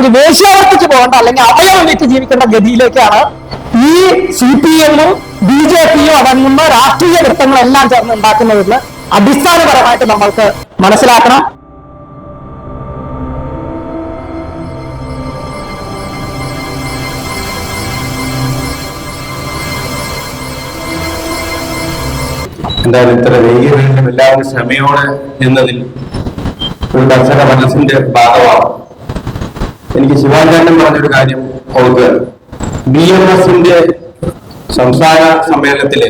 പെൺമക്കളാണെങ്കിൽ വേശ്യാവർത്തിച്ച് പോകേണ്ട അല്ലെങ്കിൽ അവയവം വിറ്റ് ജീവിക്കേണ്ട ഗതിയിലേക്കാണ് ഈ സി പി എമ്മും ബി ജെ പിയും അടങ്ങുന്ന രാഷ്ട്രീയ വൃത്തങ്ങളെല്ലാം ചേർന്ന് ഉണ്ടാക്കുന്നതെന്ന് അടിസ്ഥാനപരമായിട്ട് നമ്മൾക്ക് മനസ്സിലാക്കണം. എന്തായാലും ഇത്ര വൈകിയെങ്കിലും എല്ലാവരും ക്ഷമയോടെ എന്നതിൽ ഒരു കർഷക മനസ്സിന്റെ ഭാഗമാണ് എനിക്ക് ശിവാചാര്യൻ പറഞ്ഞൊരു കാര്യം ഓർക്കുകയാണ് ബി എം എസിന്റെ സംസ്ഥാന സമ്മേളനത്തിൽ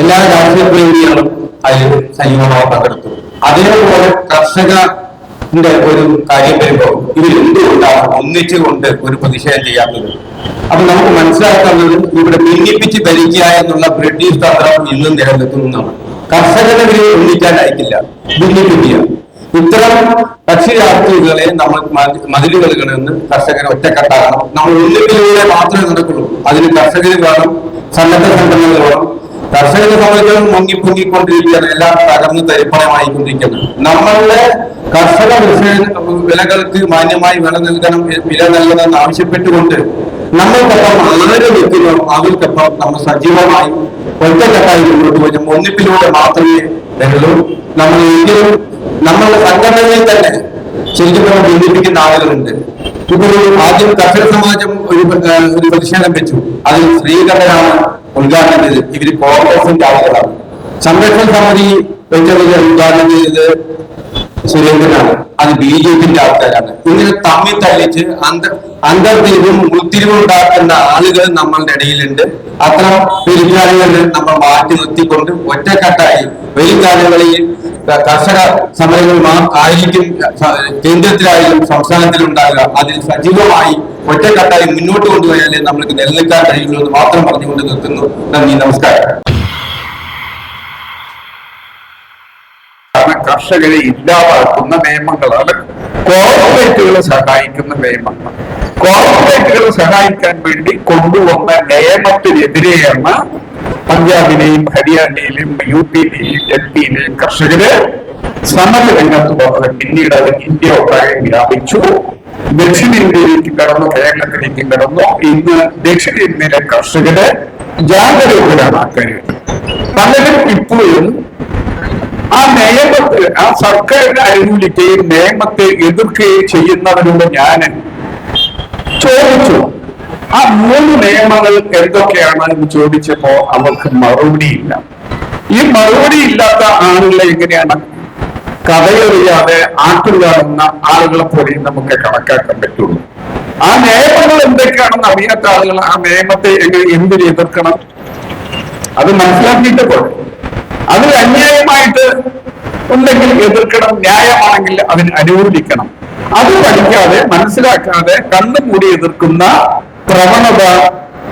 എല്ലാ രാഷ്ട്രീയ പ്രേമികളും അതിൽ സജീവമായി പങ്കെടുത്തു. അതേപോലെ കർഷകന്റെ ഒരു കാര്യം വരുമ്പോൾ ഇവരെന്തുകൊണ്ടാണ് ഒന്നിച്ചുകൊണ്ട് ഒരു പ്രതിഷേധം ചെയ്യാത്തത്? അപ്പൊ നമുക്ക് മനസ്സിലാക്കാവുന്നത് ഇവിടെ ഭിന്നിപ്പിച്ച് ഭരിക്കുക എന്നുള്ള ബ്രിട്ടീഷ് തന്ത്രം ഇന്നും നിലനിൽക്കുന്നതാണ് കർഷകരെ ഇവരെ അയക്കില്ല. ഭിന്നിപ്പിക്കുക. ഇത്തരം പക്ഷി രാത്രികളെ നമ്മൾ മതിലുകളിൽ നിന്ന് കർഷകരെ ഒറ്റക്കെട്ടാകണം നമ്മൾ ഒന്നിപ്പിലൂടെ മാത്രമേ നടക്കുള്ളൂ. അതിന് കർഷകർ വേണം സന്നദ്ധ സംഘടനകൾ വേണം. കർഷകരെ സംബന്ധിച്ചും മുങ്ങി പൊങ്ങിക്കൊണ്ടിരിക്കുകയാണ് എല്ലാം തകർന്ന് തരിപ്പണമായിക്കൊണ്ടിരിക്കുന്നത് നമ്മളുടെ കർഷക വിലകൾക്ക് മാന്യമായി വില നൽകണം വില നൽകണമെന്ന് ആവശ്യപ്പെട്ടുകൊണ്ട് നമ്മൾക്കൊപ്പം ആര് നിൽക്കുന്നോ അവർക്കൊപ്പം നമ്മൾ സജീവമായി ഒറ്റക്കെട്ടായി മുന്നോട്ട് പോയി. ഒന്നിപ്പിലൂടെ മാത്രമേ വരുള്ളൂ നമ്മൾ ഒരിക്കലും നമ്മളുടെ സംഘടനയിൽ തന്നെ ശരിക്കും നമ്മൾ ബന്ധിപ്പിക്കുന്ന ആളുകളുണ്ട്. ഇപ്പോൾ ആദ്യം കർഷക സമാജം ഒരു ഒരു പരിശീലനം വെച്ചു. അതിൽ സ്ത്രീകളാണ് ഉദ്ഘാടനം ചെയ്തത്. ഇവർ കോൺഗ്രസിന്റെ ആളുകളാണ്. സംരക്ഷണ സമിതി വെച്ചത് ഉദ്ഘാടനം ചെയ്തത് സുരേന്ദ്രനാണ്. അത് ബി ജെ പിന്റെ ആൾക്കാരാണ്. ഇങ്ങനെ തമ്മിൽ തള്ളിച്ച് അന്തർ അന്തർതിരിവും ഉൾത്തിരിവും ഉണ്ടാക്കുന്ന ആളുകൾ നമ്മളുടെ ഇടയിലുണ്ട്. അത്ര പെരുമാറ്റങ്ങൾ നമ്മൾ മാറ്റി നിർത്തിക്കൊണ്ട് ഒറ്റക്കെട്ടായി വലിയ കാലങ്ങളിൽ കർഷക സമരങ്ങൾ ആയിരിക്കും കേന്ദ്രത്തിലായാലും സംസ്ഥാനത്തിലും ഉണ്ടാകുക അതിൽ സജീവമായി ഒറ്റക്കെട്ടായി മുന്നോട്ട് കൊണ്ടുപോയാലേ നമ്മൾക്ക് നിലനിൽക്കാൻ കഴിയുള്ളൂ എന്ന് മാത്രം പറഞ്ഞുകൊണ്ട് നിർത്തുന്നു. നന്ദി നമസ്കാരം കാരണം കർഷകരെ ഇല്ലാതാക്കുന്ന നിയമങ്ങളാണ് കോർപ്പറേറ്റുകളെ സഹായിക്കുന്ന നിയമങ്ങൾ. കോർപ്പറേറ്റുകളെ സഹായിക്കാൻ വേണ്ടി കൊണ്ടുവന്ന നിയമത്തിനെതിരെയാണ് പഞ്ചാബിലെയും ഹരിയാനയിലെയും യു പിയിലെയും എൽ പിയിലെയും കർഷകര് സമരരംഗത്ത് വന്നത്. പിന്നീട് അത് ഇന്ത്യ ഒട്ടാകെ വ്യാപിച്ചു. ദക്ഷിണേന്ത്യയിലേക്ക് കടന്നു കേരളത്തിലേക്ക് കടന്നു. ഇന്ന് ദക്ഷിണേന്ത്യയിലെ കർഷകരെ ജാഗരൂകരാണ് ആൾക്കാർ പലരും ഇപ്പോഴും ആ നിയമത്തെ ആ സർക്കാരിനെ അനുകൂലിക്കുകയും നിയമത്തെ എതിർക്കുകയും ചെയ്യുന്നവരോട് ഞാൻ ചോദിച്ചു. ആ മൂന്ന് നിയമങ്ങൾ എന്തൊക്കെയാണ് എന്ന് ചോദിച്ചപ്പോ അവർക്ക് മറുപടിയില്ല ഈ മറുപടി ഇല്ലാത്ത ആളുകളെ എങ്ങനെയാണ് കഥയറിയാതെ ആട്ടുകാരുന്ന ആളുകളെ പോലെ നമുക്ക് കണക്കാക്കാൻ പറ്റുള്ളൂ. ആ നിയമങ്ങൾ എന്തൊക്കെയാണെന്ന് അറിയാത്ത ആളുകൾ ആ നിയമത്തെ എങ്ങനെ എന്തിന് എതിർക്കണം? അത് മനസ്സിലാക്കിയിട്ട് പോരെ. അത് അന്യായമായിട്ട് ഉണ്ടെങ്കിൽ എതിർക്കണം ന്യായമാണെങ്കിൽ അതിന് അനുകൂലിക്കണം. അത് പഠിക്കാതെ മനസ്സിലാക്കാതെ കണ്ണു മൂടി എതിർക്കുന്ന പ്രവണത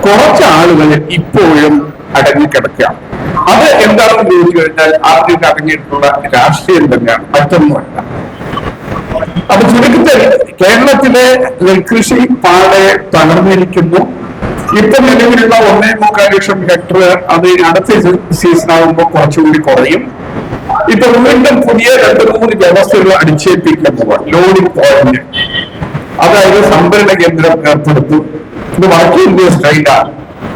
കുറച്ച് ആളുകൾ ഇപ്പോഴും അടങ്ങിക്കിടക്കുകയാണ്. അത് എന്താണെന്ന് ചോദിച്ചു കഴിഞ്ഞാൽ ആദ്യം അടങ്ങിയിട്ടുള്ള രാഷ്ട്രീയം തന്നെയാണ് മറ്റൊന്നുമല്ല അപ്പൊ ചുരുക്കത്തിൽ കേരളത്തിലെ നെൽകൃഷി പാടെ തകർന്നിരിക്കുന്നു. ഇപ്പൊ നിലവിലുള്ള ഒന്നേ മുക്കാൽ ലക്ഷം ഹെക്ടർ അത് അടുത്ത സീസൺ ആകുമ്പോൾ കുറച്ചുകൂടി കുറയും. ഇപ്പൊ വീണ്ടും പുതിയ രണ്ട് മൂന്ന് വ്യവസ്ഥകൾ അടിച്ചേൽപ്പിക്കുന്നു ലോഡിംഗ് പോയിന്റ് അതായത് സംഭരണ കേന്ദ്രം ഏർപ്പെടുത്തും. ഇത് വടക്കേ ഇന്ത്യ സ്റ്റൈലാണ്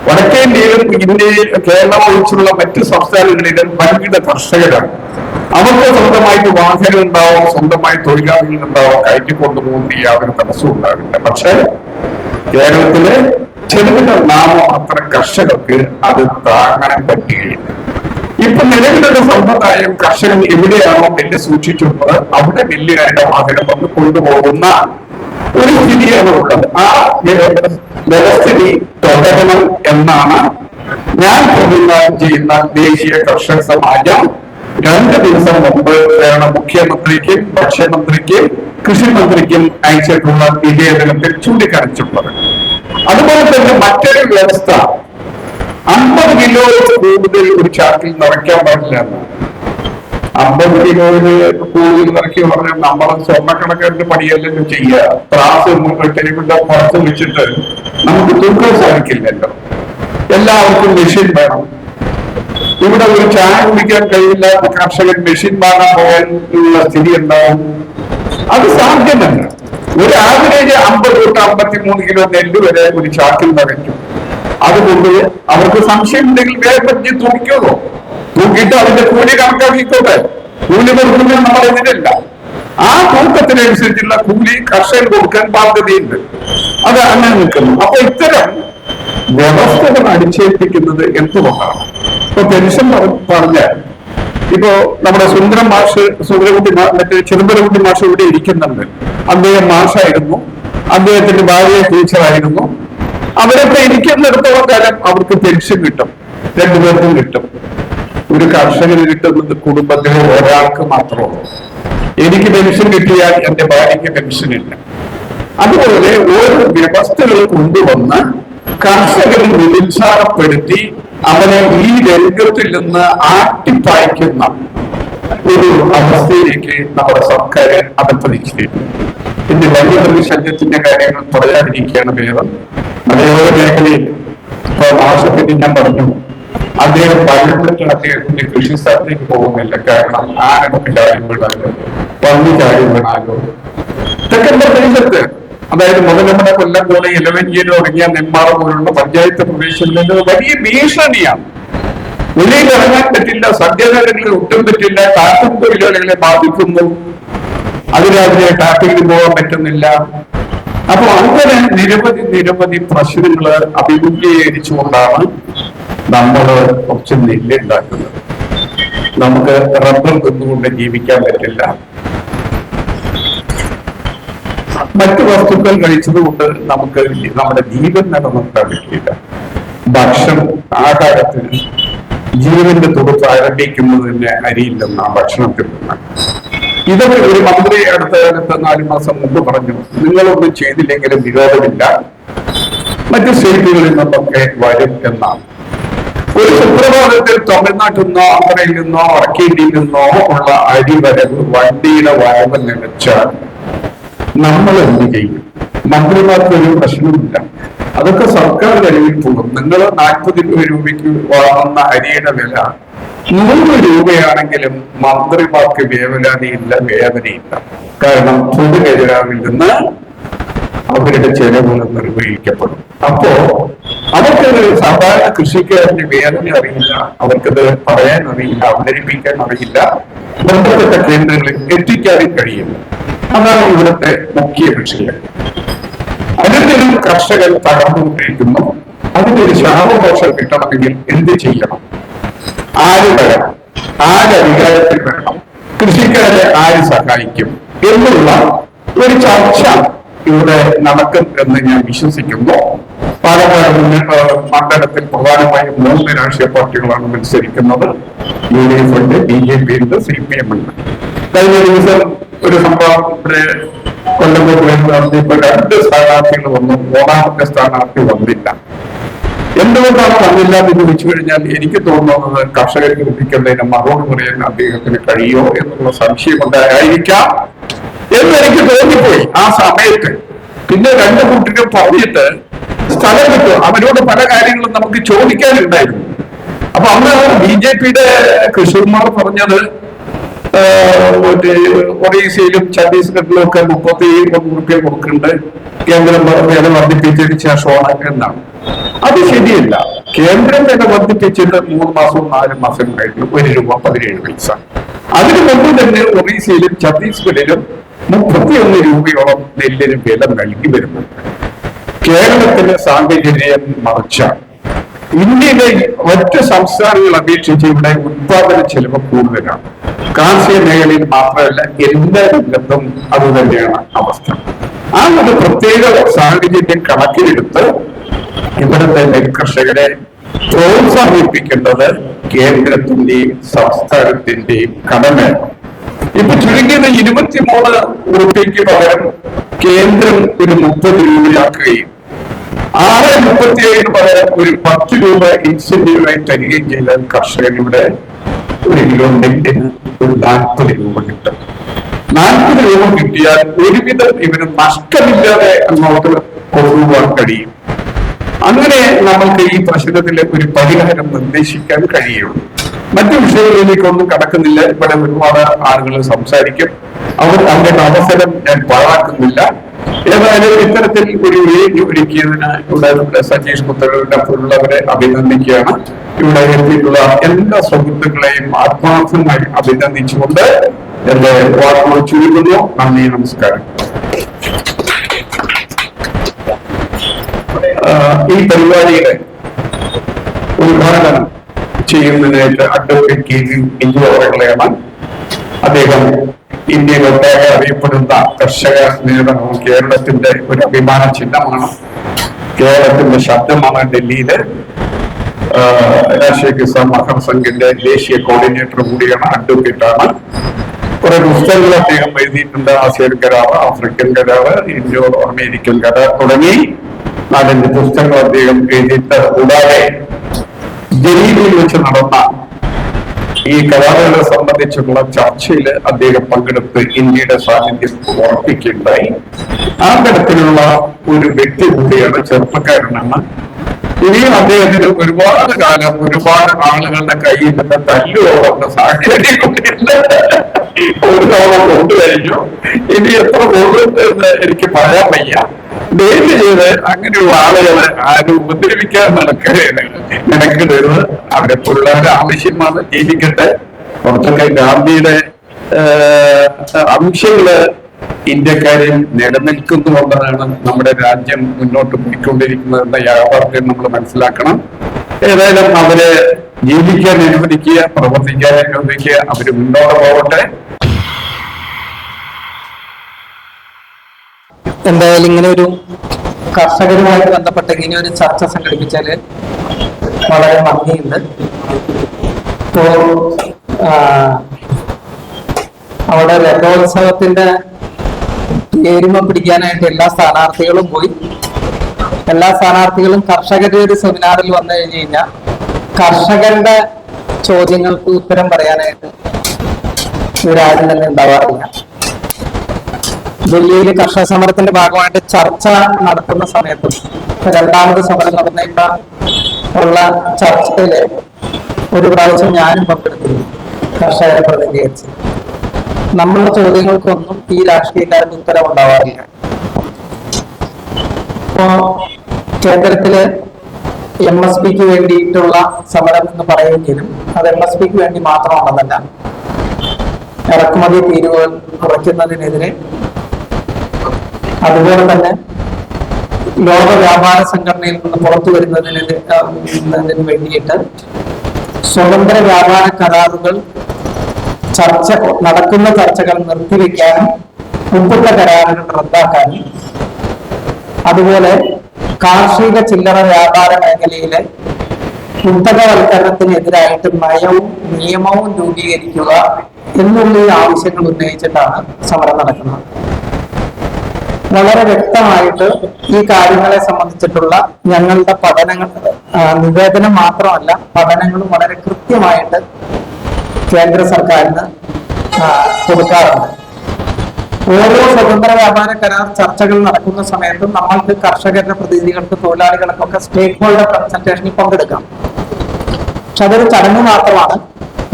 വടക്കേ ഇന്ത്യയിലും ഇന്ത്യയിൽ കേരളം ഒഴിച്ചുള്ള മറ്റ് സംസ്ഥാനങ്ങളിലും വൻകിട കർഷകരാണ്. അവർക്ക് സ്വന്തമായിട്ട് വാഹനം ഉണ്ടാവും സ്വന്തമായി തൊഴിലാളികൾ ഉണ്ടാവും കയറ്റിക്കൊണ്ടുപോകുന്ന യാതൊരു തടസ്സവും ഉണ്ടാവില്ല. പക്ഷേ കേരളത്തിലെ ചെറുകിട നാമം അത്ര കർഷകർക്ക് അത് താങ്ങാൻ പറ്റുകയില്ല ഇപ്പൊ നിലവിലുള്ള സമ്പ്രദായം കർഷകൻ എവിടെയാണോ നെല്ല് സൂക്ഷിച്ചിട്ടുള്ളത് അവിടെ നെല്ലിനായിട്ട് വാഹനം വന്ന് കൊണ്ടുപോകുന്ന ഒരു സ്ഥിതിയാണ് ഉള്ളത്. ആ വ്യ- വ്യവസ്ഥിതി തുടരണം എന്നാണ് ഞാൻ പ്രതിനിധാനം ചെയ്യുന്ന ദേശീയ കർഷക സമാജം. രണ്ട് ദിവസം മുമ്പ് കേരള മുഖ്യമന്ത്രിക്കും ഭക്ഷ്യമന്ത്രിക്കും കൃഷിമന്ത്രിക്കും അയച്ചിട്ടുള്ള നിവേദനത്തിൽ ചൂണ്ടിക്കാണിച്ചിട്ടുള്ളത്. അതുപോലെ തന്നെ മറ്റൊരു വ്യവസ്ഥ. അമ്പത് കിലോ കൂടുതൽ ഒരു ചാക്കിൽ നിറയ്ക്കാൻ പാടില്ല. അമ്പത് കിലോയിൽ കൂടുതൽ നിറയ്ക്കുക പറഞ്ഞാൽ നമ്മളെ സ്വർണക്കണക്കിന്റെ പണിയല്ലല്ലോ ചെയ്യുക. ത്രാസ് ടെലിവിന്റെ പുറത്ത് വെച്ചിട്ട് നമുക്ക് തൂക്കാൻ സാധിക്കില്ലല്ലോ. എല്ലാവർക്കും മെഷീൻ വേണം. ഇവിടെ ഒരു ചായ കുടിക്കാൻ കഴിയില്ലാത്ത കർഷകൻ മെഷീൻ വാങ്ങാൻ പോകാനുള്ള സ്ഥിതി ഉണ്ടാവും അത് സാധ്യമല്ല. ഒരു ആവറേജ് അമ്പത് തൊട്ട് അമ്പത്തി മൂന്ന് കിലോ നെല്ല് വരെ ഒരു ചാക്കിൽ നിറയ്ക്കും. അതുകൊണ്ട് അവർക്ക് സംശയം ഉണ്ടെങ്കിൽ വേറെ പറ്റി തൂക്കിക്കോളൂ. തൂക്കിയിട്ട് അതിന്റെ കൂലി കണക്കാക്കിക്കോട്ടെ. കൂലി കൊടുക്കുന്ന നമ്മൾ എതിരല്ല ആ തൂക്കത്തിനനുസരിച്ചുള്ള കൂലി കർഷകൻ കൊടുക്കാൻ ബാധ്യതയുണ്ട്. അത് അങ്ങനെ നിൽക്കുന്നു. അപ്പൊ ഇത്തരം വ്യവസ്ഥകൾ അടിച്ചേൽപ്പിക്കുന്നത് എന്തുകൊണ്ടാണ്? ഇപ്പൊ പെൻഷൻ പറഞ്ഞ ഇപ്പോ നമ്മുടെ സുന്ദരം മാഷ് സുന്ദരകുട്ടി മറ്റേ ചെറുമ്പലകുട്ടി മാഷ് ഇവിടെ ഇരിക്കുന്നുണ്ട്. അദ്ദേഹം മാഷായിരുന്നു. അദ്ദേഹത്തിന്റെ ഭാര്യ ടീച്ചറായിരുന്നു. അവരൊക്കെ ഇരിക്കുന്നിടത്തോളം കാലം അവർക്ക് പെൻഷൻ കിട്ടും. രണ്ടുപേർക്കും കിട്ടും. ഒരു കർഷകന് കിട്ടുന്നത് കുടുംബത്തിലെ ഒരാൾക്ക് മാത്രമാണ് എനിക്ക് പെൻഷൻ കിട്ടിയാൽ എന്റെ ഭാര്യയ്ക്ക് പെൻഷൻ ഇല്ല. അതുപോലെ ഓരോ വ്യവസ്ഥകൾ കൊണ്ടുവന്ന് കർഷകരെ നിരുത്സാഹപ്പെടുത്തി അവനെ ഈ രംഗത്തിൽ നിന്ന് ആട്ടിപ്പായിക്കുന്ന ഒരു അവസ്ഥയിലേക്ക് നമ്മുടെ സർക്കാർ അകപ്പതിച്ചിട്ടുണ്ട് ഇന്ന് വലിയ ശല്യത്തിന്റെ കാര്യങ്ങൾ പറയാതിരിക്കുകയാണ് ഭേദം അതേപോലെ മേഖലയിൽ ഇപ്പൊ ആവശ്യപ്പെട്ട് ഞാൻ പറഞ്ഞു. അദ്ദേഹം പലപ്പോഴും അദ്ദേഹത്തിന്റെ കൃഷി സ്ഥലത്തേക്ക് പോകുന്നില്ല. കാരണം വീണാലോ പന്നി കാര്യം വീണാലോ. തെക്കൻ പ്രദേശത്ത് അതായത് മുതലമ്മയുടെ കൊല്ലം പോലെ ഇലവഞ്ചേരി തുടങ്ങിയ നെന്മാറ പോലുള്ള പഞ്ചായത്ത് പ്രദേശങ്ങളിൽ വലിയ ഭീഷണിയാണ്. വെളിയിൽ ഇറങ്ങാൻ പറ്റില്ല സദ്യകാലങ്ങളിൽ ഒട്ടും പറ്റില്ല കാട്ടും തൊഴിലാളികളെ ബാധിക്കുന്നു. അതിരാവിലെ ടാപ്പിങ്ങിന് പോകാൻ പറ്റുന്നില്ല. അപ്പൊ അങ്ങനെ നിരവധി നിരവധി പ്രശ്നങ്ങൾ അഭിമുഖീകരിച്ചുകൊണ്ടാണ് നമ്മൾ കുറച്ച് നെല്ല് ഉണ്ടാക്കുന്നത്. നമുക്ക് റബ്ബർ തിന്നുകൊണ്ട് ജീവിക്കാൻ പറ്റില്ല. മറ്റു വസ്തുക്കൾ കഴിച്ചതുകൊണ്ട് നമുക്ക് നമ്മുടെ ജീവൻ നിലനിർത്താൻ പറ്റില്ല ഭക്ഷണം ആഹാരത്തിന് ജീവന്റെ തുറത്ത് ആരംഭിക്കുന്നതിന് അരിയില്ലെന്ന ഭക്ഷണത്തിൽ നിന്ന്. ഇതൊക്കെ ഒരു മന്ത്രി അടുത്ത കാലത്ത് നാല് മാസം മുമ്പ് പറഞ്ഞു. നിങ്ങളൊന്നും ചെയ്തില്ലെങ്കിലും വിരോധമില്ല. മറ്റു സ്റ്റേറ്റുകളിൽ നിന്നൊക്കെ വരും എന്നാണ്. ഒരു സുപ്രഭാതത്തിൽ തമിഴ്നാട്ടിൽ നിന്നോ ആന്ധ്രയിൽ നിന്നോ വടക്കേന്ത്യയിൽ നിന്നോ ഉള്ള അരി വരവ് വണ്ടിയുടെ വരവ് നിലച്ചാൽ നമ്മൾ എന്ത് ചെയ്യും? മന്ത്രിമാർക്ക് ഒരു പ്രശ്നമില്ല അതൊക്കെ സർക്കാർ പോകും നിങ്ങൾ നാൽപ്പത് രൂപയ്ക്ക് വാങ്ങുന്ന അരിയുടെ വില നൂറ് രൂപയാണെങ്കിലും മന്ത്രിമാർക്ക് വേവലാതിയില്ല വേദനയില്ല. കാരണം പൊതുഖജനാവിൽ നിന്ന് അവരുടെ ചെലവുകൾ നിർവഹിക്കപ്പെടും. അപ്പോ അവർക്ക് സാധാരണ കൃഷിക്കാരന് വേദന അറിയില്ല അവർക്കത് പറയാൻ അറിയില്ല അവതരിപ്പിക്കാൻ അറിയില്ല. ബന്ധപ്പെട്ട കേന്ദ്രങ്ങളിൽ എത്തിക്കാനും കഴിയില്ല. അതാണ് ഇവിടുത്തെ മുഖ്യ വിഷയം. അതിനും കർഷകർ തകർന്നുകൊണ്ടിരിക്കുന്നു. അതിനൊരു ശാപമോക്ഷം കിട്ടണമെങ്കിൽ എന്ത് ചെയ്യണം? ആര് വരണം? ആര് അധികാരത്തിൽ വരണം? കൃഷിക്കാരെ ആര് സഹായിക്കും? എന്നുള്ള ഒരു ചർച്ച ഇവിടെ നടക്കും എന്ന് ഞാൻ വിശ്വസിക്കുന്നു. പാലക്കാട് മണ്ഡലത്തിൽ പ്രധാനമായും മൂന്ന് രാഷ്ട്രീയ പാർട്ടികളാണ് മത്സരിക്കുന്നത്. യു ഡി എഫ് ഉണ്ട് ബി ജെ പി ഉണ്ട് സി പി എം ഉണ്ട്. കഴിഞ്ഞ ദിവസം ഒരു സംഭവം ഇവിടെ കൊല്ലംകോട്ട് ഇപ്പൊ രണ്ട് സ്ഥാനാർത്ഥികൾ വന്നു. മൂന്നാമത്തെ സ്ഥാനാർത്ഥി വന്നില്ല. എന്തുകൊണ്ടാണ് വന്നില്ല എന്ന് ചോദിച്ചു കഴിഞ്ഞാൽ എനിക്ക് തോന്നുന്നത് കർഷകരെ ലഭിക്കുന്നതിന് മറുപടി പറയാൻ അദ്ദേഹത്തിന് കഴിയോ എന്നുള്ള സംശയം ഉണ്ടായിരിക്കാം എന്ന് എനിക്ക് തോന്നിപ്പോയി ആ സമയത്ത്. പിന്നെ രണ്ട് കൂട്ടരും പറഞ്ഞിട്ട് സ്ഥലം കിട്ടും. അവരോട് പല കാര്യങ്ങളും നമുക്ക് ചോദിക്കാനുണ്ടായിരുന്നു. അപ്പൊ അന്ന് ബി ജെ പിയുടെ കൃഷ്ണകുമാർ പറഞ്ഞത് മറ്റേ ഒറീസയിലും ഛത്തീസ്ഗഡിലും ഒക്കെ മുപ്പത്തി ഏഴ് റുപ്യ കൊടുക്കുന്നുണ്ട് കേന്ദ്രം വില വർദ്ധിപ്പിച്ചതിന് ശേഷമാണ് എന്നാണ് അത് ശരിയല്ല. കേന്ദ്രം വില വർദ്ധിപ്പിച്ചിട്ട് മൂന്ന് മാസവും നാല് മാസം കഴിഞ്ഞു. ഒരു രൂപ പതിനേഴ് പൈസ. അതിനു മുമ്പ് തന്നെ ഒറീസയിലും ഛത്തീസ്ഗഡിലും മുപ്പത്തിയൊന്ന് രൂപയോളം നെല്ലിന് വില നൽകി വരുന്നുണ്ട്. കേരളത്തിലെ സാഹചര്യം മറിച്ചാണ്. ഇന്ത്യയിലെ മറ്റ് സംസ്ഥാനങ്ങൾ അപേക്ഷിച്ച് ഇവിടെ ഉത്പാദന ചെലവ് കൂടുതലാണ്. കാർഷിക മേഖലയിൽ മാത്രമല്ല എല്ലാ രംഗത്തും അത് തന്നെയാണ് അവസ്ഥ. ആ ഒരു പ്രത്യേക സാഹചര്യം കണക്കിലെടുത്ത് ഇവിടുത്തെ നെൽകർഷകരെ പ്രോത്സാഹിപ്പിക്കേണ്ടത് കേന്ദ്രത്തിന്റെയും സംസ്ഥാനത്തിന്റെയും കടമയാണ്. ഇപ്പൊ ചുരുങ്ങിയത് ഇരുപത്തിമൂന്ന് ഉറുപ്പിക്ക് പകരം കേന്ദ്രം ഒരു മുപ്പത് രൂപയാക്കുകയും ആറ് മുപ്പത്തി ഏഴിന് പകരം ഒരു പത്ത് രൂപ ഇൻസെന്റീവായി തരികയും ചെയ്താൽ കർഷകരുടെ ഒരു കിലോ നെല്ലിന് ഒരു നാൽപ്പത് രൂപ കിട്ടും. നാൽപ്പത് രൂപ കിട്ടിയാൽ ഒരുവിധം ഇവന് നഷ്ടമില്ലാതെ നമുക്ക് കൊണ്ടുപോകാൻ കഴിയും. അങ്ങനെ നമുക്ക് ഈ പ്രശ്നത്തിൽ ഒരു പരിഹാരം നിർദ്ദേശിക്കാൻ കഴിയുള്ളൂ. മറ്റു വിഷയങ്ങളിലേക്കൊന്നും കടക്കുന്നില്ല. ഇവിടെ ഒരുപാട് ആളുകൾ സംസാരിക്കും. അവർ അവരുടെ അവസരം ഞാൻ പാഴാക്കുന്നില്ല. ഏതായാലും ഇത്തരത്തിൽ ഒരു വേദി ഒരുക്കിയതിനായി ഇവിടെ നമ്മുടെ സജീഷ് പുത്രകളുടെ പോലുള്ളവരെ അഭിനന്ദിക്കുകയാണ്. ഇവിടെ എത്തിയിട്ടുള്ള എല്ലാ സുഹൃത്തുക്കളെയും ആത്മാർത്ഥമായി അഭിനന്ദിച്ചുകൊണ്ട് എന്റെ വാർത്തകൾ ചുരുക്കുന്നു. നന്ദി നമസ്കാരം. ഈ പരിപാടിയുടെ ഉദ്ഘാടനം ചെയ്യുന്നതിനായിട്ട് അഡ്വക്കേറ്റ് കെ ജി ബിജു അവരുടെയാണ് അദ്ദേഹം ഇന്ത്യയിൽ ഒട്ടേറെ അറിയപ്പെടുന്ന കർഷക നേതാവും കേരളത്തിന്റെ ഒരു അഭിമാന ചിഹ്നമാണ്. കേരളത്തിന്റെ ശബ്ദമാണ് ഡൽഹിയിലെ രാഷ്ട്രീയ കിസാൻ മഹാസംഘിന്റെ ദേശീയ കോർഡിനേറ്റർ കൂടിയാണ് അഡ്വക്കേറ്റ് ആണ്. കുറെ പുസ്തകങ്ങൾ അദ്ദേഹം എഴുതിയിട്ടുണ്ട്. ആസിയൻ കരാറ് ആഫ്രിക്കൻ കരാറ് ഇൻഡോ അമേരിക്കൻ കരാർ തുടങ്ങി നാലഞ്ച് പുസ്തകങ്ങൾ അദ്ദേഹം എഴുതിയിട്ട് കൂടാതെ ജലീലിൽ വെച്ച് നടന്ന ഈ കരാറുകളെ സംബന്ധിച്ചുള്ള ചർച്ചയിൽ അദ്ദേഹം പങ്കെടുത്ത് ഇന്ത്യയുടെ സാന്നിധ്യം ഉറപ്പിക്കുകയുണ്ടായി. ആ തരത്തിലുള്ള ഒരു വ്യക്തി കൂടിയാണ് ചെറുപ്പക്കാരനാണ്. ഇനിയും അദ്ദേഹത്തിന് ഒരുപാട് കാലം ഒരുപാട് ആളുകളുടെ കയ്യിൽ നിന്ന് തല്ലുപോകുന്ന സാഹചര്യം ഒരു തവണ കൊണ്ടുകഴിഞ്ഞു ഇനി എത്ര പോകുമെന്ന് എനിക്ക് പറയാൻ വയ്യ. ദയവ് ചെയ്ത് അങ്ങനെയുള്ള ആളുകളെ ആരും ഉപദ്രവിക്കാൻ നടക്കുകയാണ് നിനക്കിടരുത് അവരെ പിള്ളേരുടെ ആവശ്യമാണ് ജീവിക്കട്ടെ. കുറച്ചൊക്കെ ഗാന്ധിയുടെ അംശങ്ങൾ ഇന്ത്യക്കാരിൽ നിലനിൽക്കുന്നുണ്ടെന്നാണ് നമ്മുടെ രാജ്യം മുന്നോട്ട് പോയിക്കൊണ്ടിരിക്കുന്നതെന്ന യാഥാർത്ഥ്യം നമ്മൾ മനസ്സിലാക്കണം. ഏതായാലും അവരെ ജീവിക്കാൻ അനുവദിക്കുക പ്രവർത്തിക്കാൻ അനുവദിക്കുക അവർ മുന്നോട്ട് പോകട്ടെ. എന്തായാലും ഇങ്ങനെ ഒരു കർഷകരുമായി ബന്ധപ്പെട്ട് ഇങ്ങനെ ഒരു ചർച്ച സംഘടിപ്പിച്ചാൽ വളരെ നന്ദിയുണ്ട് ഇപ്പോ അവിടെ രഥോത്സവത്തിന്റെ പേരുമ പിടിക്കാനായിട്ട് എല്ലാ സ്ഥാനാർത്ഥികളും പോയി. എല്ലാ സ്ഥാനാർത്ഥികളും കർഷകരുടെ ഒരു സെമിനാറിൽ വന്നു കഴിഞ്ഞു കഴിഞ്ഞാൽ കർഷകരുടെ ചോദ്യങ്ങൾക്ക് ഉത്തരം പറയാനായിട്ട് ഇവരാരും തന്നെ ഉണ്ടാവാറില്ല. ഡൽഹിയിൽ കർഷക സമരത്തിന്റെ ഭാഗമായിട്ട് ചർച്ച നടത്തുന്ന സമയത്ത് രണ്ടാമത് സമരം നടന്നേക്ക ഉള്ള ചർച്ചയിൽ ഒരു പ്രാവശ്യം ഞാനും പങ്കെടുത്തിരുന്നു കർഷകരെ പ്രതിനിധീകരിച്ച്. നമ്മളുടെ ചോദ്യങ്ങൾക്കൊന്നും ഈ രാഷ്ട്രീയക്കാർക്ക് ഉത്തരം ഉണ്ടാവാറില്ല ഇപ്പോ കേന്ദ്രത്തിൽ എം എസ് പിക്ക് വേണ്ടിയിട്ടുള്ള സമരം എന്ന് പറയുമെങ്കിലും അത് എം എസ് പിക്ക് വേണ്ടി മാത്രമുള്ളതല്ല ഇറക്കുമതി തീരുവകൾ കുറയ്ക്കുന്നതിനെതിരെ അതുപോലെ തന്നെ ലോക വ്യാപാര സംഘടനയിൽ നിന്ന് പുറത്തു വരുന്നതിന് ന്നതിന് വേണ്ടിയിട്ട് സ്വതന്ത്ര വ്യാപാര കരാറുകൾ ചർച്ച നടക്കുന്ന ചർച്ചകൾ നിർത്തിവെക്കാനും ഒപ്പിട്ട കരാറുകൾ റദ്ദാക്കാനും അതുപോലെ കാർഷിക ചില്ലറ വ്യാപാര മേഖലയിലെ കുത്തകവൽക്കരണത്തിനെതിരായിട്ട് നയവും നിയമവും രൂപീകരിക്കുക എന്നുള്ള ആവശ്യങ്ങൾ ഉന്നയിച്ചിട്ടാണ് സമരം നടക്കുന്നത്. വളരെ വ്യക്തമായിട്ട് ഈ കാര്യങ്ങളെ സംബന്ധിച്ചിട്ടുള്ള ഞങ്ങളുടെ പഠനങ്ങൾ നിവേദനം മാത്രമല്ല പഠനങ്ങളും വളരെ കൃത്യമായിട്ട് കേന്ദ്ര സർക്കാരിന് കൊടുക്കാറുണ്ട്. ഓരോ സ്വതന്ത്ര വ്യാപാര കരാർ ചർച്ചകൾ നടക്കുന്ന സമയത്തും നമ്മൾക്ക് കർഷകരുടെ പ്രതിനിധികൾക്ക് തൊഴിലാളികൾക്കൊക്കെ സ്റ്റേക്ക് ഹോൾഡർ പ്രസന്റേഷനിൽ പങ്കെടുക്കാം. പക്ഷെ അതൊരു ചടങ്ങ് മാത്രമാണ്.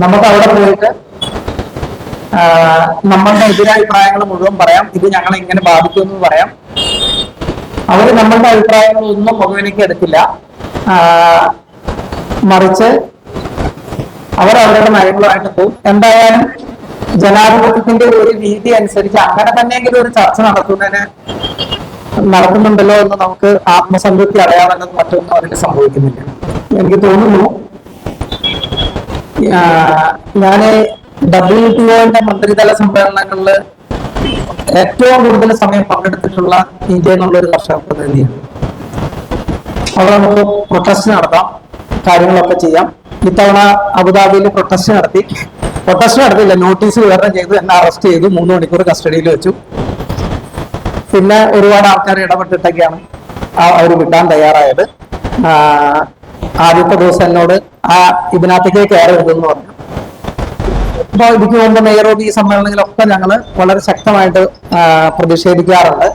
നമുക്ക് അവിടെ പോയിട്ട് നമ്മളുടെ എതിരഭിപ്രായങ്ങൾ മുഴുവൻ പറയാം. ഇത് ഞങ്ങളെ ബാധിക്കും എന്ന് പറയാം. അവർ നമ്മളുടെ അഭിപ്രായങ്ങൾ ഒന്നും മുഖവിലേക്ക് എടുക്കില്ല മറിച്ച് അവർ അവരുടെ നയങ്ങളുമായിട്ട് പോകും. എന്തായാലും ജനാധിപത്യത്തിന്റെ ഒരു രീതി അനുസരിച്ച് അങ്ങനെ തന്നെയെങ്കിലും ഒരു ചർച്ച നടത്തുന്നതിന് നടത്തുന്നുണ്ടല്ലോ എന്ന് നമുക്ക് ആത്മസംതൃപ്തി അറിയാമെന്നത് മറ്റൊന്നും അവർക്ക് സംഭവിക്കുന്നില്ല. എനിക്ക് തോന്നുന്നു ഞാൻ ഡബ്ല്യു ടി ഒന്റെ മന്ത്രിതല സമ്മേളനങ്ങളിൽ ഏറ്റവും കൂടുതൽ സമയം പങ്കെടുത്തിട്ടുള്ള ഇന്ത്യ എന്നുള്ള ഒരു കർഷക പ്രതിനിധിയാണ് അവിടെ നമുക്ക് പ്രൊട്ടസ്റ്റ് നടത്താം കാര്യങ്ങളൊക്കെ ചെയ്യാം. ഇത്തവണ അബുദാബിയിൽ പ്രൊട്ടസ്റ്റ് നടത്തി. പ്രൊട്ടസ്റ്റ് നടത്തിയില്ല നോട്ടീസ് വിതരണം ചെയ്തു എന്നെ അറസ്റ്റ് ചെയ്തു മൂന്ന് മണിക്കൂർ കസ്റ്റഡിയിൽ വെച്ചു. പിന്നെ ഒരുപാട് ആൾക്കാർ ഇടപെട്ടിട്ടൊക്കെയാണ് അവർ വിട്ടാൻ തയ്യാറായത്. ആദ്യത്തെ ദിവസം എന്നോട് ആ ഇതിനകത്തേക്ക് കയറരുതെന്ന് പറഞ്ഞു. അപ്പൊ ഇതിക്ക് മുമ്പ് നെയ്റോബി സമ്മേളനങ്ങളിലൊക്കെ ഞങ്ങൾ വളരെ ശക്തമായിട്ട് പ്രതിഷേധിക്കാറുണ്ട്.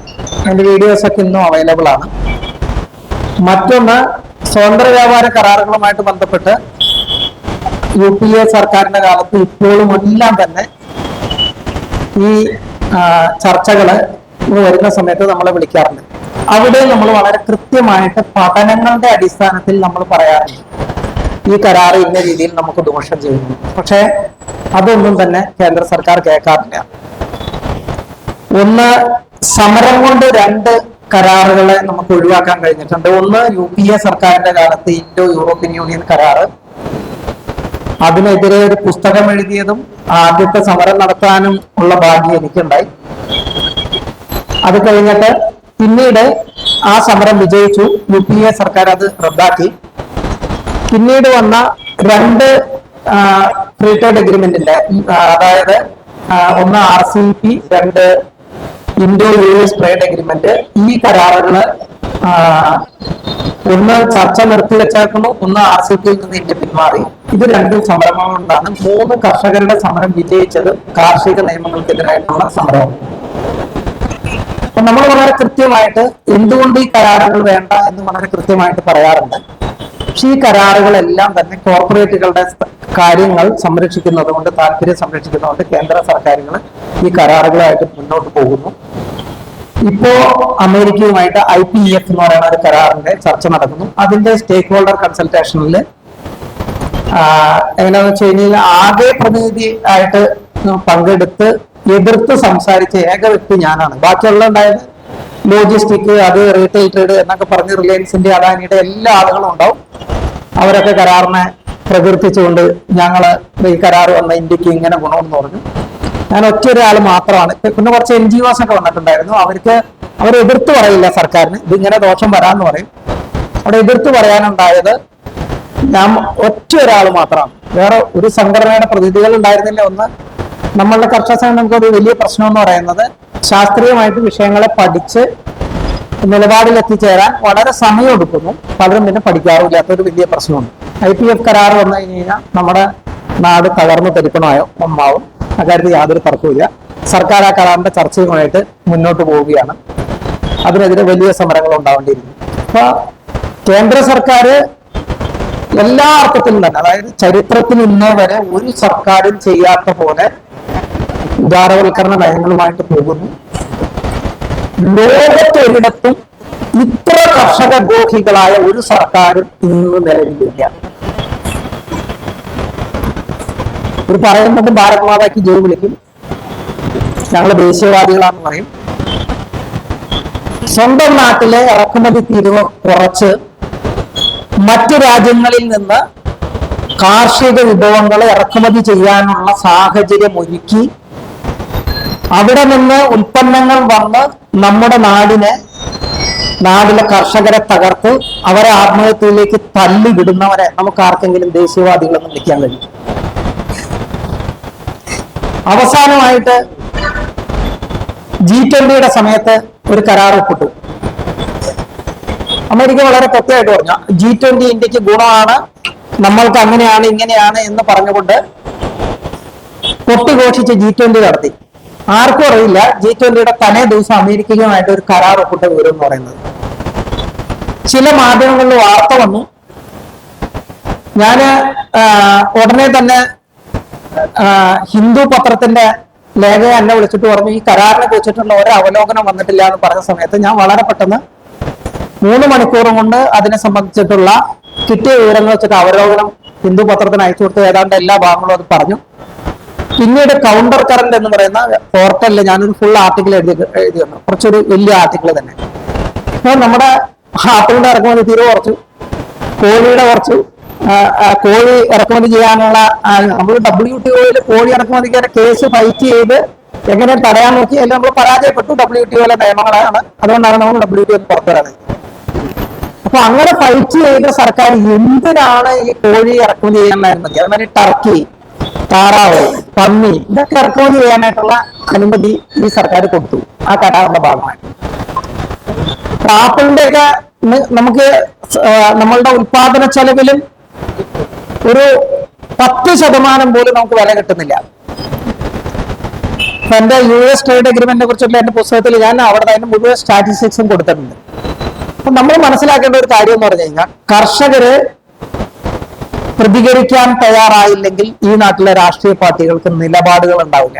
വീഡിയോസ് ഒക്കെ ഇന്നും അവൈലബിൾ ആണ്. മറ്റൊന്ന് സ്വതന്ത്ര വ്യാപാര കരാറുകളുമായിട്ട് ബന്ധപ്പെട്ട് യു പി എ സർക്കാരിന്റെ കാലത്ത് ഇപ്പോഴും എല്ലാം തന്നെ ഈ ചർച്ചകൾ വരുന്ന സമയത്ത് നമ്മളെ വിളിക്കാറുണ്ട്. അവിടെ നമ്മൾ വളരെ കൃത്യമായിട്ട് പഠനങ്ങളുടെ അടിസ്ഥാനത്തിൽ നമ്മൾ പറയാറുണ്ട്. ഈ കരാർ ഇന്ന രീതിയിൽ നമുക്ക് ദോഷം ചെയ്യുന്നു. പക്ഷേ അതൊന്നും തന്നെ കേന്ദ്ര സർക്കാർ കേൾക്കാറില്ല. ഒന്ന് സമരം കൊണ്ട് രണ്ട് കരാറുകളെ നമുക്ക് ഒഴിവാക്കാൻ കഴിഞ്ഞിട്ടുണ്ട്. ഒന്ന് യു പി എ സർക്കാരിന്റെ കാലത്ത് ഇൻഡോ യൂറോപ്യൻ യൂണിയൻ കരാറ്. അതിനെതിരെ ഒരു പുസ്തകം എഴുതിയതും ആദ്യത്തെ സമരം നടത്താനും ഉള്ള ഭാഗ്യം എനിക്കുണ്ടായി. അത് കഴിഞ്ഞിട്ട് പിന്നീട് ആ സമരം വിജയിച്ചു. യു പി എ സർക്കാർ അത് റദ്ദാക്കി. പിന്നീട് വന്ന രണ്ട് ഫ്രീ ട്രേഡ് എഗ്രിമെന്റിന്റെ അതായത് ഒന്ന് ആർ സി പി രണ്ട് Indo U S trade agreement ഈ കരാറുകൾ ഒന്ന് ചർച്ച നിർത്തി വെച്ചേക്കുന്നു ഒന്ന് ആർ സി പിയിൽ നിന്ന് ഇന്ത്യ പിന്മാറി. ഇത് രണ്ടും സമരങ്ങൾ കൊണ്ടാണ് മൂന്ന് കർഷകരുടെ സമരം വിജയിച്ചത് കാർഷിക നിയമങ്ങൾക്കെതിരായിട്ടുള്ള സമരമാണ് അപ്പൊ നമ്മൾ വളരെ കൃത്യമായിട്ട് എന്തുകൊണ്ട് ഈ കരാറുകൾ വേണ്ട എന്ന് വളരെ കൃത്യമായിട്ട് പറയാറുണ്ട്. പക്ഷെ ഈ കരാറുകളെല്ലാം തന്നെ കോർപ്പറേറ്റുകളുടെ കാര്യങ്ങൾ സംരക്ഷിക്കുന്നതുകൊണ്ട് താല്പര്യം സംരക്ഷിക്കുന്നതുകൊണ്ട് കേന്ദ്ര സർക്കാരുകൾ ഈ കരാറുകളായിട്ട് മുന്നോട്ട് പോകുന്നു. ഇപ്പോ അമേരിക്കയുമായിട്ട് ഐ പി എഫ് എന്ന് പറയുന്ന ഒരു കരാറിന്റെ ചർച്ച നടക്കുന്നു. അതിന്റെ സ്റ്റേക്ക് ഹോൾഡർ കൺസൾട്ടേഷനിൽ എങ്ങനെയാന്ന് വെച്ച് കഴിഞ്ഞാൽ ആകെ പ്രതിനിധി ആയിട്ട് പങ്കെടുത്ത് എതിർത്ത് സംസാരിച്ച ഏക വ്യക്തി ഞാനാണ്. ബാക്കിയുള്ള ഉണ്ടായത് ലോജിസ്റ്റിക് അത് റീറ്റെയിൽ ട്രേഡ് എന്നൊക്കെ പറഞ്ഞ് റിലയൻസിന്റെ അദാനിയുടെ എല്ലാ ആളുകളും ഉണ്ടാവും. അവരൊക്കെ കരാറിനെ പ്രകീർത്തിച്ചുകൊണ്ട് ഞങ്ങൾ ഈ കരാർ വന്ന ഇന്ത്യയ്ക്ക് ഇങ്ങനെ ഗുണമെന്ന് പറഞ്ഞു. ഞാൻ ഒറ്റ ഒരാൾ മാത്രമാണ്. പിന്നെ കുറച്ച് എൻ ജി ഒസ് ഒക്കെ വന്നിട്ടുണ്ടായിരുന്നു. അവർക്ക് അവർ എതിർത്ത് പറയില്ല സർക്കാരിന്. ഇതിങ്ങനെ ദോഷം വരാമെന്ന് പറയും. അവിടെ എതിർത്ത് പറയാനുണ്ടായത് ഞാൻ ഒറ്റ ഒരാൾ മാത്രമാണ്. വേറെ ഒരു സംഘടനയുടെ പ്രതിനിധികൾ ഉണ്ടായിരുന്നില്ല. ഒന്ന് നമ്മളുടെ കർഷക സംഘടനക്ക് ഒരു വലിയ പ്രശ്നം എന്ന് പറയുന്നത് ശാസ്ത്രീയമായിട്ട് വിഷയങ്ങളെ പഠിച്ച് നിലപാടിൽ എത്തിച്ചേരാൻ വളരെ സമയമെടുക്കുന്നു പലരും പിന്നെ പഠിക്കാറില്ലാത്ത ഒരു വലിയ പ്രശ്നമുണ്ട് ഐ പി എഫ് കരാർ വന്നു കഴിഞ്ഞ് കഴിഞ്ഞാൽ നമ്മുടെ നാട് തകർന്നു തരിപ്പണമായോ ഒന്നാവും. അക്കാര്യത്തിൽ യാതൊരു തർക്കവുമില്ല സർക്കാർ ആ കരാറിന്റെ ചർച്ചയുമായിട്ട് മുന്നോട്ട് പോവുകയാണ്. അതിനെതിരെ വലിയ സമരങ്ങൾ ഉണ്ടാവേണ്ടിയിരുന്നു അപ്പൊ കേന്ദ്ര സർക്കാർ എല്ലാ അർത്ഥത്തിലും തന്നെ അതായത് ചരിത്രത്തിൽ ഇന്നേ വരെ ഒരു സർക്കാരും ചെയ്യാത്ത പോലെ ഉദാരവൽക്കരണ നയങ്ങളുമായിട്ട് പോകുന്നു. ലോകത്തൊരിടത്തും ഇത്ര കർഷക ദ്രോഹികളായ ഒരു സർക്കാരും ഇന്ന് നിലവിലില്ല. ഒരു പറയുന്നത് ഭാരത് മാതാക്ക് ജോലി വിളിക്കും. ഞങ്ങൾ ദേശീയവാദികളാണെന്ന് പറയും. സ്വന്തം നാട്ടിലെ ഇറക്കുമതി തീരുവ കുറച്ച് മറ്റു രാജ്യങ്ങളിൽ നിന്ന് കാർഷിക വിഭവങ്ങൾ ഇറക്കുമതി ചെയ്യാനുള്ള സാഹചര്യം ഒരുക്കി അവിടെ നിന്ന് ഉൽപ്പന്നങ്ങൾ വന്ന് നമ്മുടെ നാടിനെ നാടിലെ കർഷകരെ തകർത്ത് അവരെ ആത്മഹത്യയിലേക്ക് തള്ളിവിടുന്നവരെ നമുക്ക് ആർക്കെങ്കിലും ദേശീയവാദികളെന്ന് വിളിക്കാൻ കഴിയും. അവസാനമായിട്ട് ജി ട്വന്റിയുടെ സമയത്ത് ഒരു കരാർ ഒപ്പിട്ടു. അമേരിക്ക വളരെ കൃത്യമായിട്ട് പറഞ്ഞു ജി ട്വന്റി ഇന്ത്യയ്ക്ക് ഗുണമാണ് നമ്മൾക്ക് അങ്ങനെയാണ് ഇങ്ങനെയാണ് എന്ന് പറഞ്ഞുകൊണ്ട് കൊട്ടിഘോഷിച്ച് ജി ട്വന്റി നടത്തി. ആർക്കും അറിയില്ല ജി ട്വന്റിയുടെ തലേ ദിവസം അമേരിക്കയുമായിട്ട് ഒരു കരാർ ഒപ്പിട്ട വിവരം എന്ന് പറയുന്നത്. ചില മാധ്യമങ്ങളിൽ വാർത്ത വന്നു. ഞാൻ ഉടനെ തന്നെ ഹിന്ദു പത്രത്തിന്റെ ലേഖ എന്നെ വിളിച്ചിട്ട് പറഞ്ഞു ഈ കരാറിനെ കുറിച്ചിട്ടുള്ള ഒരു അവലോകനം വന്നിട്ടില്ല എന്ന് പറഞ്ഞ സമയത്ത് ഞാൻ വളരെ പെട്ടെന്ന് മൂന്ന് മണിക്കൂർ കൊണ്ട് അതിനെ സംബന്ധിച്ചിട്ടുള്ള കിട്ടിയ വിവരങ്ങൾ വെച്ചിട്ട് അവലോകനം ഹിന്ദു പത്രത്തിന് അയച്ചു കൊടുത്ത് ഏതാണ്ട് എല്ലാ ഭാഗങ്ങളും അത് പറഞ്ഞു. പിന്നീട് കൗണ്ടർ കറന്റ് എന്ന് പറയുന്ന പോർട്ടലിൽ ഞാനൊരു ഫുൾ ആർട്ടിക്കിൾ എഴുതി എഴുതി വന്നു. കുറച്ചൊരു വലിയ ആർട്ടിക്കിൾ തന്നെ. അപ്പോൾ നമ്മുടെ ആപ്പിളിന്റെ ഇറക്കുമതി തീരെ കുറച്ചു. കോഴിയുടെ കുറച്ചു. കോഴി ഇറക്കുമതി ചെയ്യാനുള്ള നമ്മൾ ഡബ്ല്യു ടി ഒയിൽ കോഴി ഇറക്കുമതിക്കാരെ കേസ് ഫൈറ്റ് ചെയ്ത് എങ്ങനെ തടയാൻ നോക്കി അതിൽ നമ്മൾ പരാജയപ്പെട്ടു ഡബ്ല്യു ടി ഒയിലെ നിയമങ്ങളാണ്. അതുകൊണ്ടാണ് നമ്മൾ ഡബ്ല്യു ടി ഒ പുറത്തിറങ്ങി അപ്പൊ അങ്ങനെ ഫൈറ്റ് ചെയ്ത സർക്കാർ എന്തിനാണ് ഈ കോഴി ഇറക്കുമതി ചെയ്യാനായിരുന്നത് അതുമാതിരി ടർക്കി താറാവ് പന്നി ഇതൊക്കെ ഇറക്കുമതി ചെയ്യാനായിട്ടുള്ള അനുമതി ഈ സർക്കാർ കൊടുത്തു. ആ കരാറിന്റെ ഭാഗമായി. ആപ്പിളിന്റെ ഒക്കെ നമുക്ക് നമ്മളുടെ ഉൽപാദന ചെലവിലും ഒരു പത്ത് ശതമാനം പോലും നമുക്ക് വില കിട്ടുന്നില്ല. എന്റെ യു എസ് ട്രേഡ് അഗ്രിമെന്റിനെ കുറിച്ചുള്ള എന്റെ പുസ്തകത്തിൽ ഞാൻ അവിടെ അതിന്റെ മുഴുവൻ സ്റ്റാറ്റിസ്റ്റിക്സും കൊടുത്തിട്ടുണ്ട്. അപ്പൊ നമ്മൾ മനസ്സിലാക്കേണ്ട ഒരു കാര്യം എന്ന് പറഞ്ഞു കഴിഞ്ഞാൽ കർഷകര് പ്രതികരിക്കാൻ തയ്യാറായില്ലെങ്കിൽ ഈ നാട്ടിലെ രാഷ്ട്രീയ പാർട്ടികൾക്ക് നിലപാടുകൾ ഉണ്ടാവില്ല.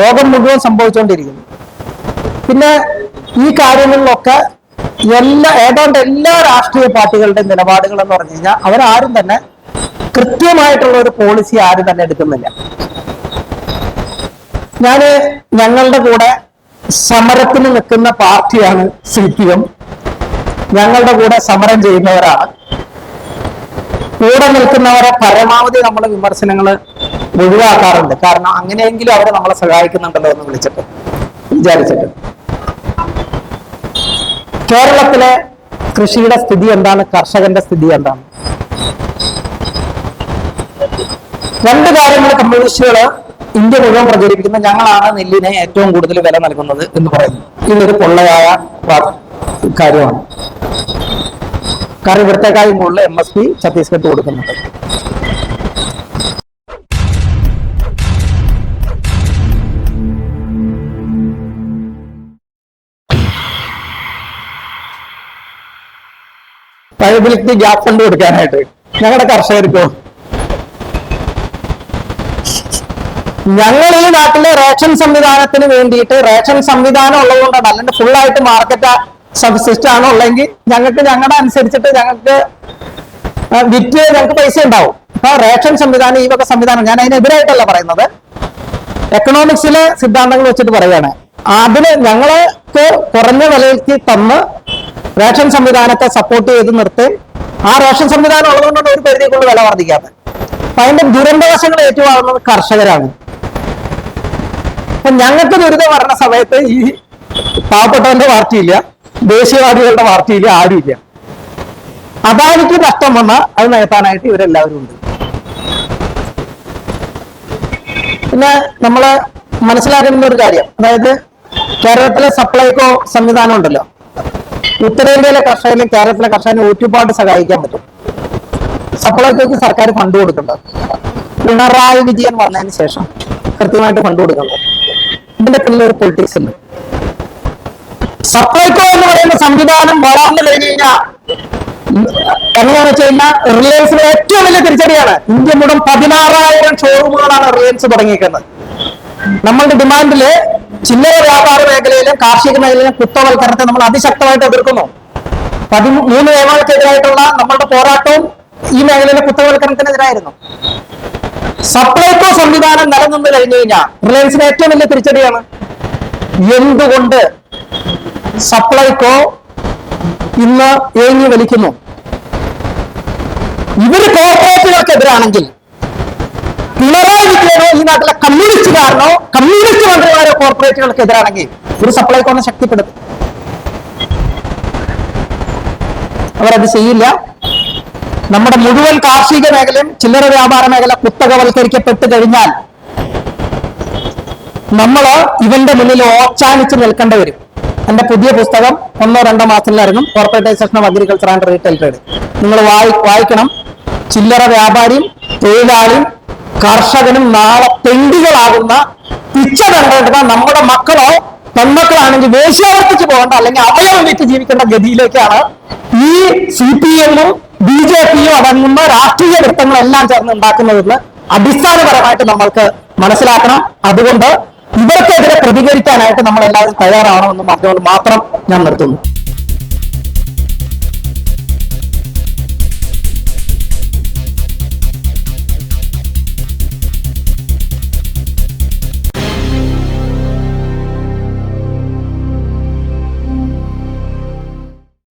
ലോകം മുഴുവൻ സംഭവിച്ചുകൊണ്ടിരിക്കുന്നു. പിന്നെ ഈ കാര്യങ്ങളിലൊക്കെ എല്ലാ ഏതാണ്ട് എല്ലാ രാഷ്ട്രീയ പാർട്ടികളുടെയും നിലപാടുകൾ എന്ന് പറഞ്ഞു കഴിഞ്ഞാൽ അവരാരും തന്നെ കൃത്യമായിട്ടുള്ള ഒരു പോളിസി ആരും തന്നെ എടുക്കുന്നില്ല. ഞാൻ ഞങ്ങളുടെ കൂടെ സമരത്തിന് നിൽക്കുന്ന പാർട്ടിയാണ് സി പി എം. ഞങ്ങളുടെ കൂടെ സമരം ചെയ്യുന്നവരാണ്. കൂടെ നിൽക്കുന്നവരെ പരമാവധി നമ്മൾ വിമർശനങ്ങൾ ഒഴിവാക്കാറുണ്ട്. കാരണം അങ്ങനെയെങ്കിലും അവർ നമ്മളെ സഹായിക്കുന്നുണ്ടല്ലോ എന്ന് വിളിച്ചിട്ട് വിചാരിച്ചിട്ട്. കേരളത്തിലെ കൃഷിയുടെ സ്ഥിതി എന്താണ്? കർഷകന്റെ സ്ഥിതി എന്താണ്? രണ്ട് കാര്യങ്ങൾ കമ്മ്യൂണിസ്റ്റുകൾ ഇന്ത്യ മുഴുവൻ പ്രചരിപ്പിക്കുന്ന ഞങ്ങളാണ് നെല്ലിനെ ഏറ്റവും കൂടുതൽ വില നൽകുന്നത് എന്ന് പറയുന്നു. ഇതൊരു പൊള്ളയായ കാര്യമാണ്. കാരണം ഇവിടത്തേക്കാളും കൂടുതൽ എം എസ് പി ഛത്തീസ്ഗഡ് കൊടുക്കുന്നുണ്ട്. വയബിലിറ്റി ഗ്യാപ് ഫണ്ട് കൊടുക്കാനായിട്ട്. ഞങ്ങളുടെ കർഷകർക്കോ? ഞങ്ങൾ ഈ നാട്ടിലെ റേഷൻ സംവിധാനത്തിന് വേണ്ടിയിട്ട് റേഷൻ സംവിധാനം ഉള്ളതുകൊണ്ടാണ്. അല്ലെങ്കിൽ ഫുൾ ആയിട്ട് മാർക്കറ്റ് സബ്സിസ്റ്റ് ആണ് ഞങ്ങൾക്ക് ഞങ്ങളുടെ അനുസരിച്ചിട്ട് ഞങ്ങൾക്ക് വിറ്റ് ഞങ്ങൾക്ക് പൈസ ഉണ്ടാവും. അപ്പൊ റേഷൻ സംവിധാനം ഈ വക സംവിധാനം ഞാൻ അതിനെതിരായിട്ടല്ല പറയുന്നത്. എക്കണോമിക്സിലെ സിദ്ധാന്തങ്ങൾ വെച്ചിട്ട് പറയുകയാണ് അതിന് ഞങ്ങൾക്ക് കുറഞ്ഞ വിലയ്ക്ക് തന്ന് റേഷൻ സംവിധാനത്തെ സപ്പോർട്ട് ചെയ്ത് നിർത്തി. ആ റേഷൻ സംവിധാനം ഉള്ളതുകൊണ്ടാണ് ഒരു പരിധിക്കുള്ള വില വർദ്ധിക്കാത്തത് അപ്പൊ അതിന്റെ ദുരന്തവശങ്ങൾ ഏറ്റുവാകുന്നത് കർഷകരാണ്. ഞങ്ങൾക്ക് ദുരിതം വരുന്ന സമയത്ത് ഈ പാവപ്പെട്ടവന്റെ പാർട്ടിയില്ല ദേശീയവാദികളുടെ പാർട്ടിയില്ല ആരുമില്ല. അദാനിക്ക് നഷ്ടം വന്ന അത് നികത്താനായിട്ട് ഇവരെല്ലാവരും ഉണ്ട്. പിന്നെ നമ്മൾ മനസ്സിലാക്കുന്ന ഒരു കാര്യം. അതായത് കേരളത്തിലെ സപ്ലൈകോ സംവിധാനം ഉണ്ടല്ലോ. ഉത്തരേന്ത്യയിലെ കർഷകനും കേരളത്തിലെ കർഷകനും ഒരുപാട് സഹായിക്കാൻ പറ്റും. സപ്ലൈകോക്ക് സർക്കാർ ഫണ്ട് കൊടുക്കേണ്ടത് പിണറായി വിജയൻ വന്നതിന് ശേഷം കൃത്യമായിട്ട് ഫണ്ട് കൊടുക്കേണ്ടത് ഇതിന്റെ പിന്നിൽ ഒരു പൊളിറ്റിക്സ് ഉണ്ട്. സപ്ലൈകോ എന്ന് പറയുന്ന സംവിധാനം വളർന്നു കഴിഞ്ഞു കഴിഞ്ഞാൽ എങ്ങനെയാണെന്ന് വെച്ച് കഴിഞ്ഞാൽ റിലയൻസിന് ഏറ്റവും വലിയ തിരിച്ചടിയാണ്. ഇന്ത്യ മുഴുവൻ പതിനാറായിരം ഷോറൂമുകളാണ് റിലയൻസ് തുടങ്ങിയിരിക്കുന്നത്. നമ്മളുടെ ഡിമാൻഡിൽ ചില്ലറ വ്യാപാര മേഖലയിലും കാർഷിക മേഖലയിലും കുത്തവൽക്കരണത്തെ നമ്മൾ അതിശക്തമായിട്ട് എതിർക്കുന്നു. പതിമൂന്ന് നിയമങ്ങൾക്കെതിരായിട്ടുള്ള നമ്മളുടെ പോരാട്ടവും ഈ മേഖലയിലെ കുത്തവൽക്കരണത്തിനെതിരായിരുന്നു സപ്ലൈകോ സംവിധാനം നിലനിന്ന് കഴിഞ്ഞു കഴിഞ്ഞാൽ റിലയൻസിന് ഏറ്റവും വലിയ തിരിച്ചടിയാണ്. എന്തുകൊണ്ട് സപ്ലൈകോ ഇന്ന് ഏങ്ങി വലിക്കുന്നു? ഇവർ കോർപ്പറേറ്റുകൾക്കെതിരാണെങ്കിൽ പിണറായി വിജയനോ ഈ നാട്ടിലെ കമ്മ്യൂണിസ്റ്റുകാരനോ കമ്മ്യൂണിസ്റ്റ് മന്ത്രിമാരോ കോർപ്പറേറ്റുകൾക്ക് എതിരാണെങ്കിൽ ഒരു സപ്ലൈ സപ്ലൈകോനെ ശക്തിപ്പെടും. അവരത് ചെയ്യില്ല. നമ്മുടെ മുഴുവൻ കാർഷിക മേഖലയും ചില്ലറ വ്യാപാര മേഖല കുത്തകവൽക്കരിക്കപ്പെട്ട് കഴിഞ്ഞാൽ നമ്മൾ ഇവന്റെ മുന്നിൽ ഓച്ചാനിച്ച് നിൽക്കേണ്ടി വരും. എന്റെ പുതിയ പുസ്തകം ഒന്നോ രണ്ടോ മാസത്തിലായിരുന്നു corporatisation of agriculture and retail trade നിങ്ങൾ വായി വായിക്കണം. ചില്ലറ വ്യാപാരിയും തൊഴിലാളിയും കർഷകനും നാളെ പെണ്ടികളാകുന്ന പിച്ച കണ്ടിട്ട് നമ്മുടെ മക്കളോ പെൺമക്കളാണെങ്കിൽ വേശ്യാവർത്തിച്ച് പോകേണ്ട അല്ലെങ്കിൽ അവയെ വിറ്റ് ജീവിക്കേണ്ട ഗതിയിലേക്കാണ് ഈ സി പി എമ്മും ബി ജെ പിയും അടങ്ങുന്ന രാഷ്ട്രീയ വൃത്തങ്ങളെല്ലാം ചേർന്ന് ഉണ്ടാക്കുന്നതെന്ന് അടിസ്ഥാനപരമായിട്ട് നമ്മൾക്ക് മനസ്സിലാക്കണം. അതുകൊണ്ട് ഇവർക്കെതിരെ പ്രതികരിക്കാനായിട്ട് നമ്മൾ എല്ലാവരും തയ്യാറാവണമെന്ന് പറഞ്ഞുകൊണ്ട് മാത്രം ഞാൻ നിർത്തുന്നു.